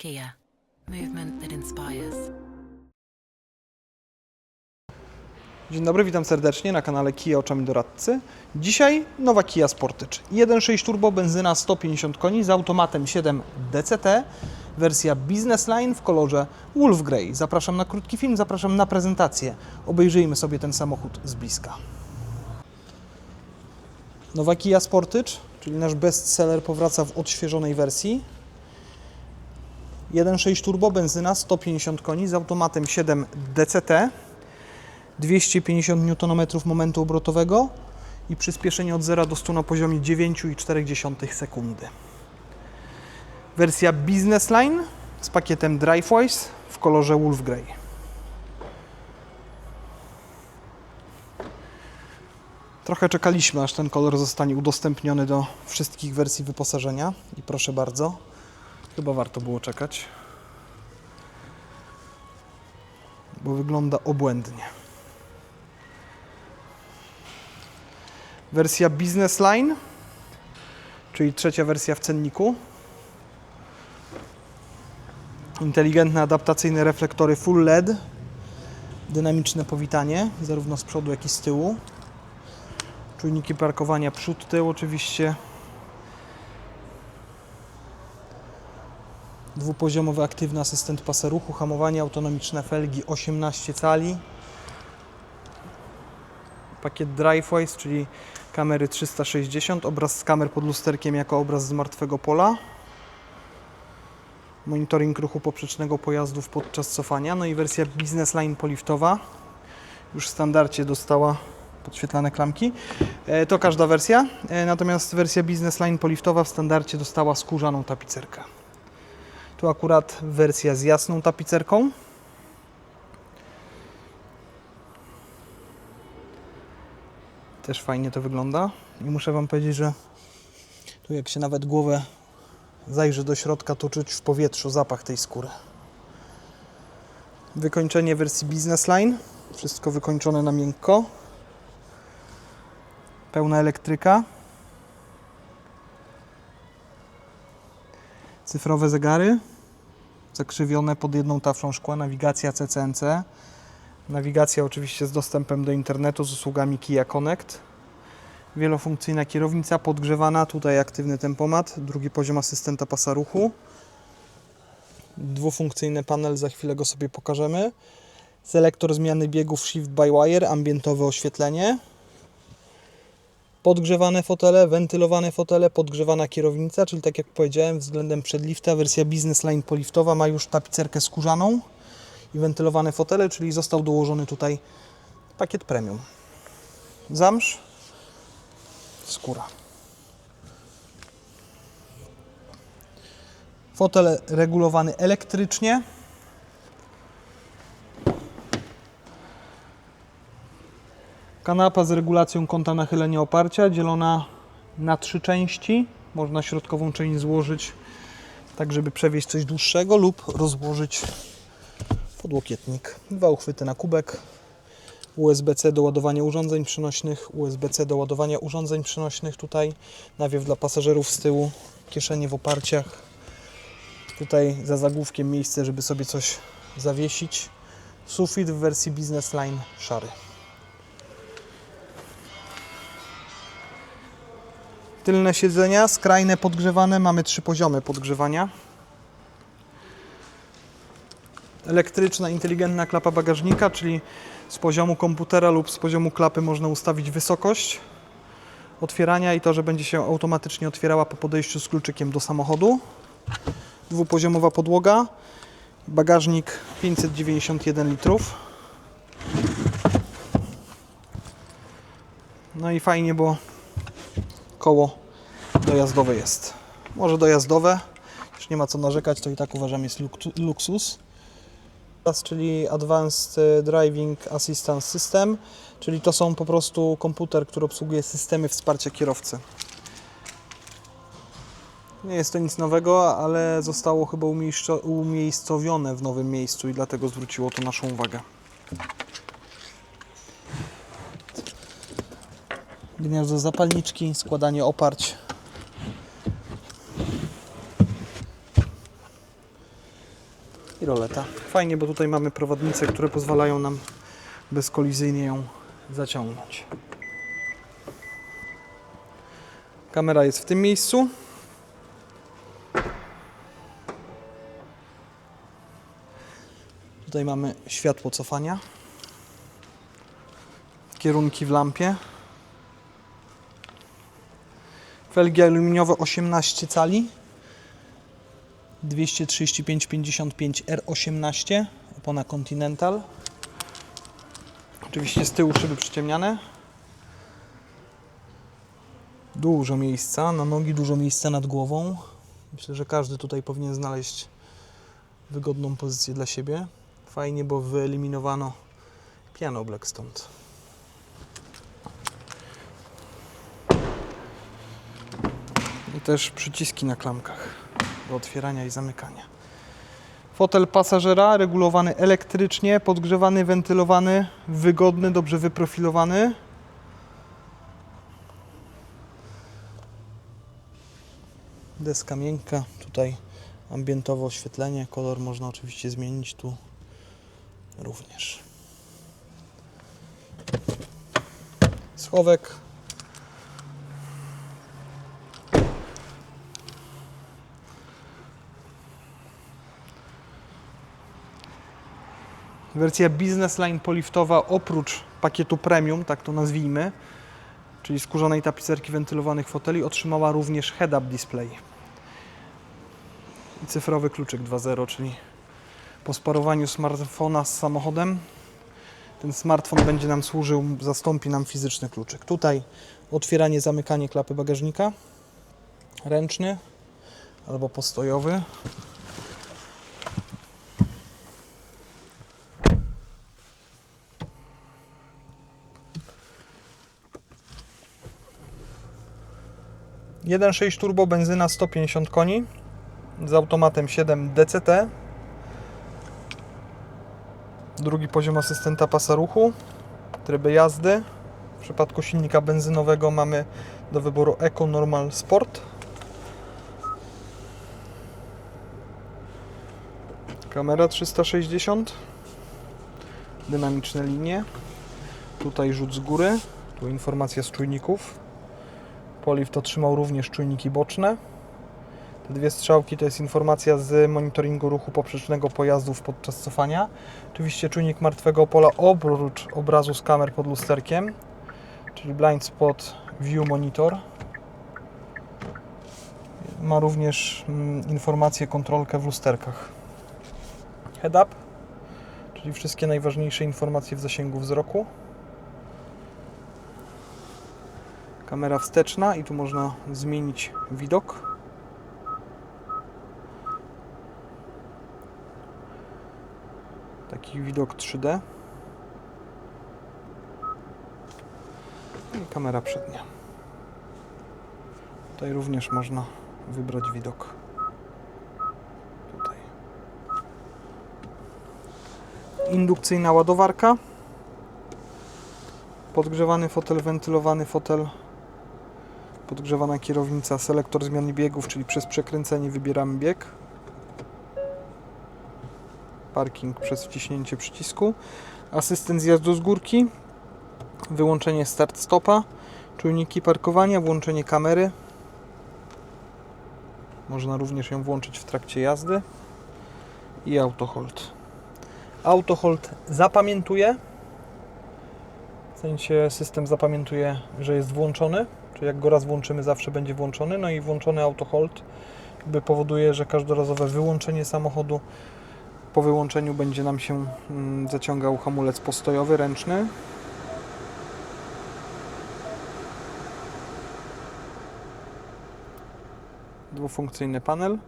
Kia, movement that inspires. Dzień dobry, witam serdecznie na kanale Kia Oczami Doradcy. Dzisiaj nowa Kia Sportage. 1.6 turbo, benzyna 150 koni z automatem 7 DCT, wersja Business Line w kolorze Wolf Grey. Zapraszam na krótki film, zapraszam na prezentację. Obejrzyjmy sobie ten samochód z bliska. Nowa Kia Sportage, czyli nasz bestseller powraca w odświeżonej wersji. 1.6 turbo, benzyna 150 koni z automatem 7 DCT. 250 Nm momentu obrotowego i przyspieszenie od 0 do 100 na poziomie 9,4 sekundy. Wersja Business Line z pakietem DriveWise w kolorze Wolf Grey. Trochę czekaliśmy, aż ten kolor zostanie udostępniony do wszystkich wersji wyposażenia i proszę bardzo, chyba warto było czekać, bo wygląda obłędnie. Wersja Business Line, czyli trzecia wersja w cenniku. Inteligentne adaptacyjne reflektory Full LED. Dynamiczne powitanie, zarówno z przodu, jak i z tyłu. Czujniki parkowania przód, tył oczywiście. Dwupoziomowy aktywny asystent pasa ruchu, hamowanie autonomiczne felgi 18 cali pakiet DriveWise, czyli kamery 360, obraz z kamer pod lusterkiem jako obraz z martwego pola, monitoring ruchu poprzecznego pojazdów podczas cofania, no i wersja Business Line poliftowa, już w standardzie dostała podświetlane klamki. E, To każda wersja, e, natomiast wersja Business Line poliftowa w standardzie dostała skórzaną tapicerkę. Tu akurat wersja z jasną tapicerką. Też fajnie to wygląda. I muszę Wam powiedzieć, że tu jak się nawet głowę zajrzy do środka, to czuć w powietrzu zapach tej skóry. Wykończenie wersji Business Line. Wszystko wykończone na miękko. Pełna elektryka. Cyfrowe zegary. Zakrzywione pod jedną taflą szkła. Nawigacja CCNC. Nawigacja oczywiście z dostępem do internetu z usługami Kia Connect. Wielofunkcyjna kierownica podgrzewana, tutaj aktywny tempomat, drugi poziom asystenta pasa ruchu. Dwufunkcyjny panel, za chwilę go sobie pokażemy. Selektor zmiany biegów Shift by Wire, ambientowe oświetlenie. Podgrzewane fotele, wentylowane fotele, podgrzewana kierownica, czyli tak jak powiedziałem względem przedlifta wersja Business Line poliftowa ma już tapicerkę skórzaną i wentylowane fotele, czyli został dołożony tutaj pakiet premium. Zamsz, skóra. Fotel regulowany elektrycznie. Kanapa z regulacją kąta nachylenia oparcia, dzielona na trzy części. Można środkową część złożyć tak, żeby przewieźć coś dłuższego lub rozłożyć podłokietnik, dwa uchwyty na kubek, USB-C do ładowania urządzeń przenośnych, USB-C do ładowania urządzeń przenośnych. Tutaj, nawiew dla pasażerów z tyłu, kieszenie w oparciach, tutaj za zagłówkiem miejsce, żeby sobie coś zawiesić, sufit w wersji Business Line szary. Tylne siedzenia, skrajne podgrzewane, mamy trzy poziomy podgrzewania. elektryczna, inteligentna klapa bagażnika, czyli z poziomu komputera lub z poziomu klapy można ustawić wysokość otwierania i to, że będzie się automatycznie otwierała po podejściu z kluczykiem do samochodu. Dwupoziomowa podłoga, bagażnik 591 litrów. No i fajnie, bo koło dojazdowe jest. Może dojazdowe, już nie ma co narzekać, to i tak uważam jest luk- luksus. Czyli Advanced Driving Assistance System, czyli to są po prostu komputer, który obsługuje systemy wsparcia kierowcy. Nie jest to nic nowego, ale zostało chyba umiejsco- umiejscowione w nowym miejscu i dlatego zwróciło to naszą uwagę. Gniazdo zapalniczki, składanie oparć. i roleta. Fajnie, bo tutaj mamy prowadnice, które pozwalają nam bezkolizyjnie ją zaciągnąć. Kamera jest w tym miejscu. Tutaj mamy światło cofania. Kierunki w lampie. Felgi aluminiowe 18 cali. 235-55 R18. Opona Continental. Oczywiście z tyłu szyby przyciemniane. Dużo miejsca na nogi, dużo miejsca nad głową. Myślę, że każdy tutaj powinien znaleźć wygodną pozycję dla siebie. Fajnie, bo wyeliminowano piano black stąd. I też przyciski na klamkach do otwierania i zamykania. Fotel pasażera regulowany elektrycznie, podgrzewany, wentylowany, wygodny, dobrze wyprofilowany. Deska miękka, tutaj ambientowe oświetlenie, kolor można oczywiście zmienić tu również. Schowek. Wersja Business Line poliftowa oprócz pakietu premium, tak to nazwijmy, czyli skórzanej tapicerki wentylowanych foteli, otrzymała również head-up display i cyfrowy kluczyk 2.0, czyli po sparowaniu smartfona z samochodem ten smartfon będzie nam służył, zastąpi nam fizyczny kluczyk. Tutaj otwieranie, zamykanie klapy bagażnika, ręczny albo postojowy. Jeden 6 turbo benzyna 150 koni z automatem 7 DCT. Drugi poziom asystenta pasa ruchu, tryby jazdy. W przypadku silnika benzynowego mamy do wyboru Eco Normal Sport. Kamera 360. Dynamiczne linie. Tutaj rzut z góry. Tu informacja z czujników. Polift otrzymał również czujniki boczne. Te dwie strzałki to jest informacja z monitoringu ruchu poprzecznego pojazdów podczas cofania. Oczywiście czujnik martwego pola oprócz obrazu z kamer pod lusterkiem, czyli blind spot view monitor. Ma również mm, informację kontrolkę w lusterkach. Head up, czyli wszystkie najważniejsze informacje w zasięgu wzroku. Kamera wsteczna i tu można zmienić widok. Taki widok 3D. I kamera przednia. Tutaj również można wybrać widok. Tutaj. Indukcyjna ładowarka. Podgrzewany fotel, wentylowany fotel. Podgrzewana kierownica, selektor zmiany biegów, czyli przez przekręcenie wybieramy bieg. Parking przez wciśnięcie przycisku, asystent zjazdu z górki, wyłączenie start-stopa, czujniki parkowania, włączenie kamery. Można również ją włączyć w trakcie jazdy. I autohold. Autohold zapamiętuje, w sensie system zapamiętuje, że jest włączony, jak go raz włączymy, zawsze będzie włączony. No i włączony autohold jakby powoduje, że każdorazowe wyłączenie samochodu po wyłączeniu będzie nam się mm, zaciągał hamulec postojowy, ręczny. Dwufunkcyjny panel.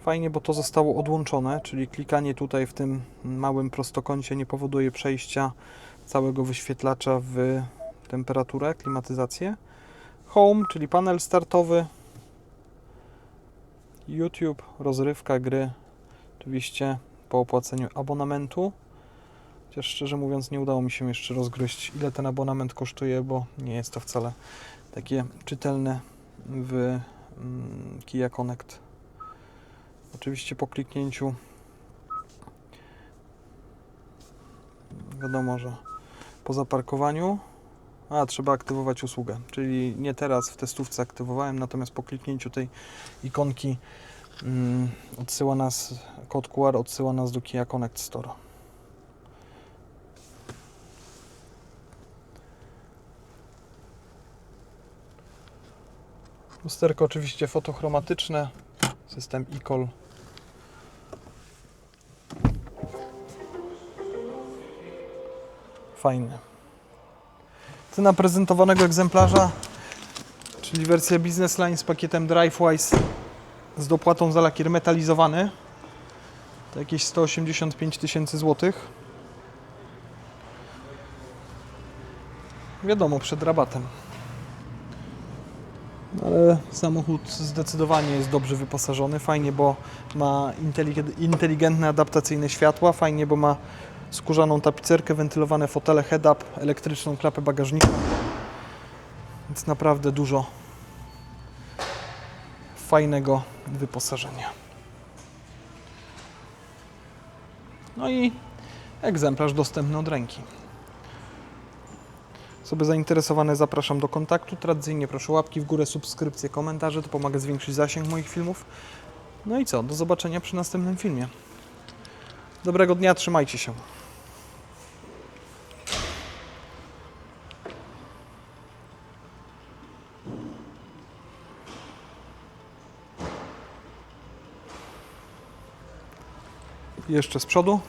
Fajnie, bo to zostało odłączone, czyli klikanie tutaj w tym małym prostokącie nie powoduje przejścia całego wyświetlacza w temperaturę, klimatyzację. Home, czyli panel startowy. YouTube, rozrywka, gry, Oczywiście po opłaceniu abonamentu. Chociaż szczerze mówiąc nie udało mi się jeszcze rozgryźć ile ten abonament kosztuje, bo nie jest to wcale takie czytelne w mm, Kia Connect. Oczywiście po kliknięciu wiadomo, że po zaparkowaniu a, trzeba aktywować usługę, czyli nie teraz w testówce aktywowałem, natomiast po kliknięciu tej ikonki mm, odsyła nas, kod QR odsyła nas do Kia Connect Store. Lusterko oczywiście fotochromatyczne, system e-call. Fajny. Cena prezentowanego egzemplarza, czyli wersja Business Line z pakietem DriveWise z dopłatą za lakier metalizowany, to jakieś 185 tysięcy złotych. Wiadomo, przed rabatem. Ale samochód zdecydowanie jest dobrze wyposażony. Fajnie, bo ma intelig- inteligentne adaptacyjne światła. Fajnie, bo ma skórzaną tapicerkę, wentylowane fotele head-up, elektryczną klapę bagażnika. Więc naprawdę dużo fajnego wyposażenia. No i egzemplarz dostępny od ręki. Osoby zainteresowane zapraszam do kontaktu. Tradycyjnie proszę łapki w górę, subskrypcje, komentarze. To pomaga zwiększyć zasięg moich filmów. No i co? Do zobaczenia przy następnym filmie. Dobrego dnia, trzymajcie się. Jeszcze z przodu.